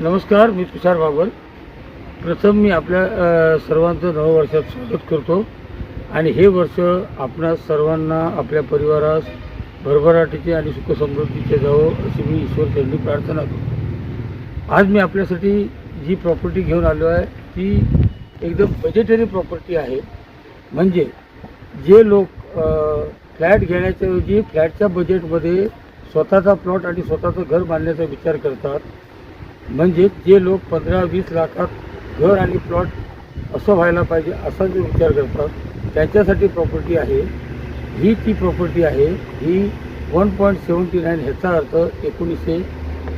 नमस्कार मी तुषार बाबर प्रथम मी आपल्या सर्वांचं नववर्षात स्वागत करतो. आणि हे वर्ष आपणा सर्वांना आपल्या परिवारास भरभराटीचे आणि सुखसमृद्धीचे जावं अशी मी ईश्वर त्यांनी प्रार्थना करतो. आज मी आपल्यासाठी जी प्रॉपर्टी घेऊन आलो आहे ती एकदम बजेटरी प्रॉपर्टी आहे. म्हणजे जे लोक फ्लॅट घेण्याच्याऐवजी फ्लॅटच्या बजेटमध्ये स्वतःचा प्लॉट आणि स्वतःचं घर बांधण्याचा विचार करतात म्हणजे जे लोक पंधरा वीस लाखात घर आणि प्लॉट असं व्हायला पाहिजे असा जो विचार करतात त्यांच्यासाठी प्रॉपर्टी आहे. ही ती प्रॉपर्टी आहे ही वन पॉईंट सेवन्टी नाईन ह्याचा अर्थ एकोणीसशे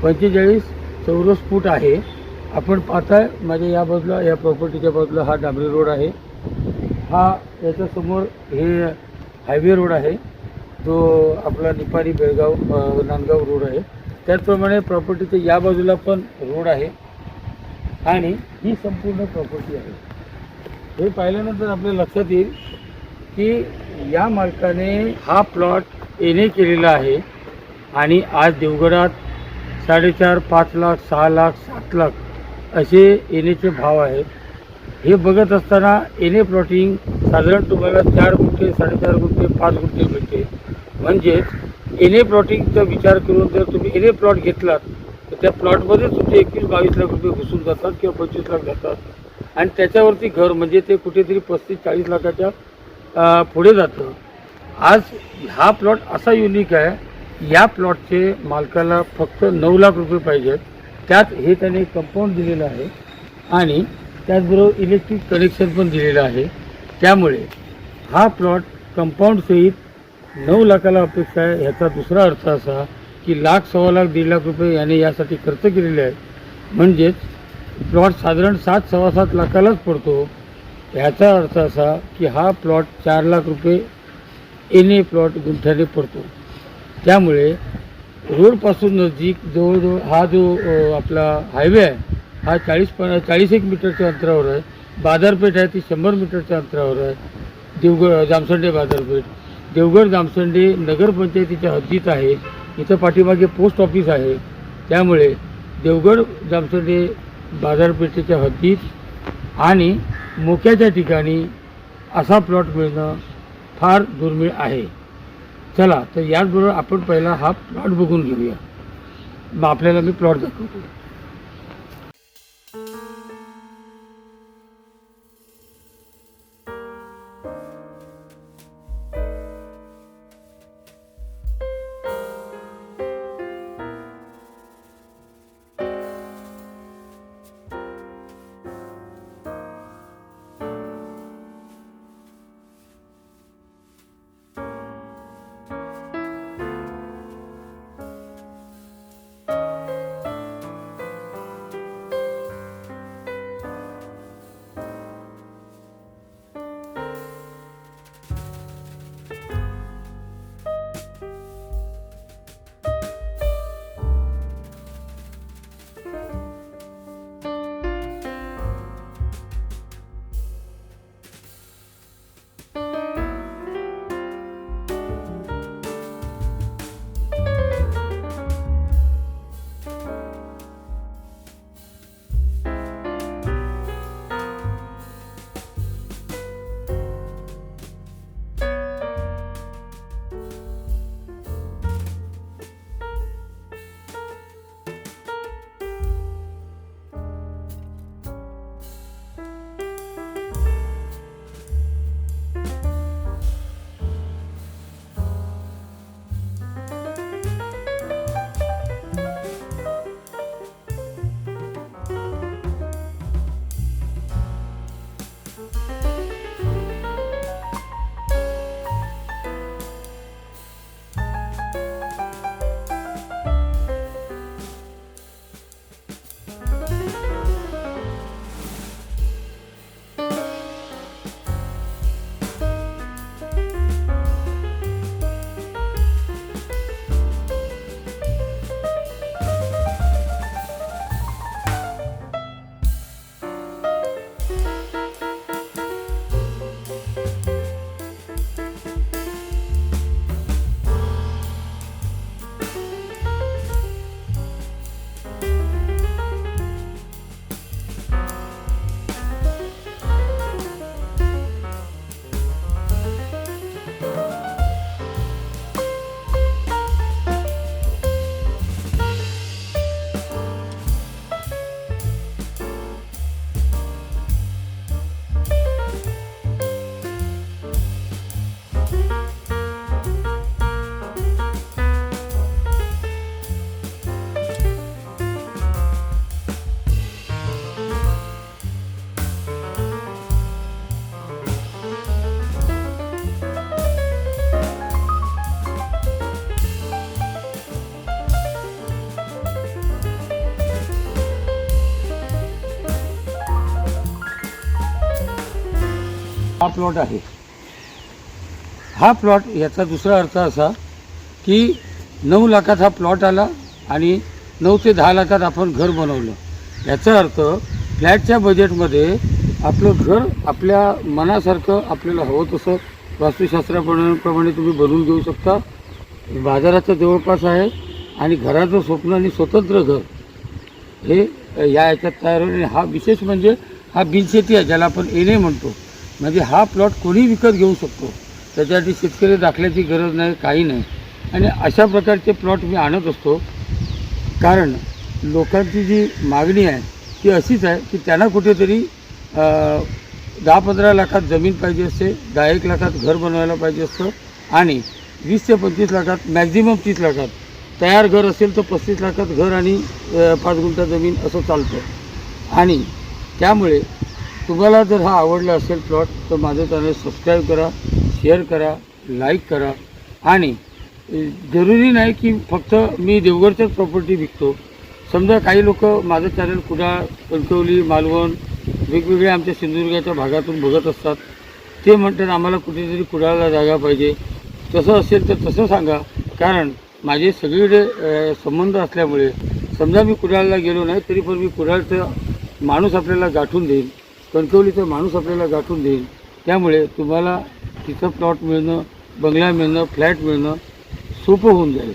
पंचेचाळीस चौरस फूट आहे. आपण पाहताय माझ्या या बाजूला या प्रॉपर्टीच्या बाजूला हा डांबरी रोड आहे. हा याच्यासमोर हे हायवे रोड आहे. जो आपला निपाणी बेळगाव नांदगाव रोड आहे. त्याचप्रमाणे प्रॉपर्टीच्या या बाजूला पण रोड आहे. आणि ही संपूर्ण प्रॉपर्टी आहे. हे पाहिल्यानंतर आपल्या लक्षात येईल की या मालकाने हा प्लॉट येणे केलेला आहे. आणि आज देवगडात साडेचार पाच लाख सहा लाख सात लाख असे येण्याचे भाव आहेत. हे बघत असताना एने प्लॉटिंग साधारण तुम्हाला चार गुंठे साडेचार गुंठे पाच गुंठे मिळते. म्हणजेच एने प्लॉटिंगचा विचार करून जर तुम्ही एने प्लॉट घेतलात तर त्या प्लॉटमध्ये तुमचे एकवीस बावीस लाख रुपये घुसून जातात किंवा पंचवीस लाख जातात. आणि त्याच्यावरती घर म्हणजे ते कुठेतरी पस्तीस चाळीस लाखाच्या पुढे जातं. आज हा प्लॉट असा युनिक आहे या प्लॉटचे मालकाला फक्त नऊ लाख रुपये पाहिजेत. त्यात हे त्याने कंपाऊंड दिलेलं आहे आणि त्याचबरोबर इलेक्ट्रिक कनेक्शन पण दिलेलं आहे. त्यामुळे हा प्लॉट कंपाऊंडसहित नऊ लाखाला अपेक्षा आहे. ह्याचा दुसरा अर्थ असा की लाख सव्वा लाख दीड लाख रुपये याने यासाठी खर्च केलेले आहेत. म्हणजेच प्लॉट साधारण सात सव्वा सात लाखालाच पडतो. ह्याचा अर्थ असा की हा प्लॉट चार लाख रुपये एने प्लॉट गुंठ्याने पडतो. त्यामुळे रोडपासून नजीक जवळजवळ हा जो आपला हायवे आहे हा चाळीस प चाळीस एक मीटरच्या अंतरावर आहे. बाजारपेठ आहे ती शंभर मीटरच्या अंतरावर आहे. देवगड जामसंडे बाजारपेठ. देवगड जामसंडे नगरपंचायतीच्या हद्दीत आहे. इथं पाठीमागे पोस्ट ऑफिस आहे. त्यामुळे देवगड जामसंडे बाजारपेठेच्या हद्दीत आणि मोक्याच्या ठिकाणी असा प्लॉट मिळणं फार दुर्मिळ आहे. चला तर याचबरोबर आपण पहिला हा प्लॉट बघून घेऊया. मग आपल्याला मी प्लॉट दाखवतो. हा प्लॉट आहे. हा प्लॉट याचा दुसरा अर्थ असा की नऊ लाखात हा प्लॉट आला आणि नऊ ते दहा लाखात आपण घर बनवलं. याचा अर्थ फ्लॅटच्या बजेटमध्ये आपलं घर आपल्या मनासारखं आपल्याला हवं तसं वास्तुशास्त्राप्रमाणे तुम्ही बनवून घेऊ शकता. बाजाराचं जवळपास आहे आणि घराचं स्वप्न आणि स्वतंत्र घर हे या याच्यात तयार होईल. आणि हा विशेष म्हणजे हा बिनशेती आहे ज्याला आपण एने म्हणतो. म्हणजे हा प्लॉट कोणी विकत घेऊ शकतो? त्याच्यासाठी शेतकरी दाखल्याची गरज नाही काही नाही. आणि अशा प्रकारचे प्लॉट मी आणत असतो. कारण लोकांची जी मागणी आहे ती अशीच आहे की त्यांना कुठेतरी दहा पंधरा लाखात जमीन पाहिजे असते दहा एक लाखात घर बनवायला पाहिजे असतं आणि वीस ते पंचवीस लाखात मॅक्झिमम तीस लाखात तयार घर असेल तर पस्तीस लाखात घर आणि पाच गुंठा जमीन असं चालतं. आणि त्यामुळे तुम्हाला जर हा आवडला असेल प्लॉट तर माझं चॅनल सबस्क्राईब करा शेअर करा लाईक करा. आणि जरुरी नाही की फक्त मी देवगडच्याच प्रॉपर्टी विकतो. समजा काही लोक माझं चॅनल कुडाळ कणकवली मालवण वेगवेगळ्या आमच्या सिंधुदुर्गाच्या भागातून बघत असतात. ते म्हणतात आम्हाला कुठेतरी कुडाळला जागा पाहिजे. तसं असेल तर तसं सांगा. कारण माझे सगळीकडे संबंध असल्यामुळे समजा मी कुडाळला गेलो नाही तरी पण मी कुडाळचं माणूस आपल्याला गाठून देईन. कणकवलीचा माणूस आपल्याला गाठून देईन त्यामुळे तुम्हाला तिथं प्लॉट मिळणं बंगला मिळणं फ्लॅट मिळणं सोपं होऊन जाईल.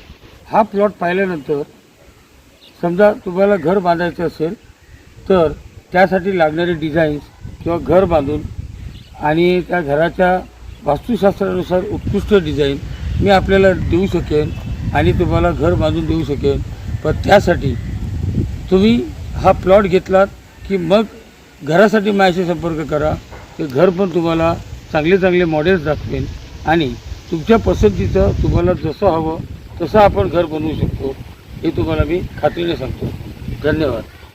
हा प्लॉट पाहिल्यानंतर समजा तुम्हाला घर बांधायचं असेल तर त्यासाठी लागणारे डिझाईन्स किंवा घर बांधून आणि त्या घराच्या वास्तुशास्त्रानुसार उत्कृष्ट डिझाईन मी आपल्याला देऊ शकेन आणि तुम्हाला घर बांधून देऊ शकेन. पण त्यासाठी तुम्ही हा प्लॉट घेतलात की मग घरासाठी माझ्याशी संपर्क करा ते घर पण तुम्हाला चांगले चांगले मॉडेल्स दाखवेन आणि तुमच्या पसंतीचं तुम्हाला जसं हवं तसं आपण घर बनवू शकतो हे तुम्हाला मी खात्रीने सांगतो. धन्यवाद.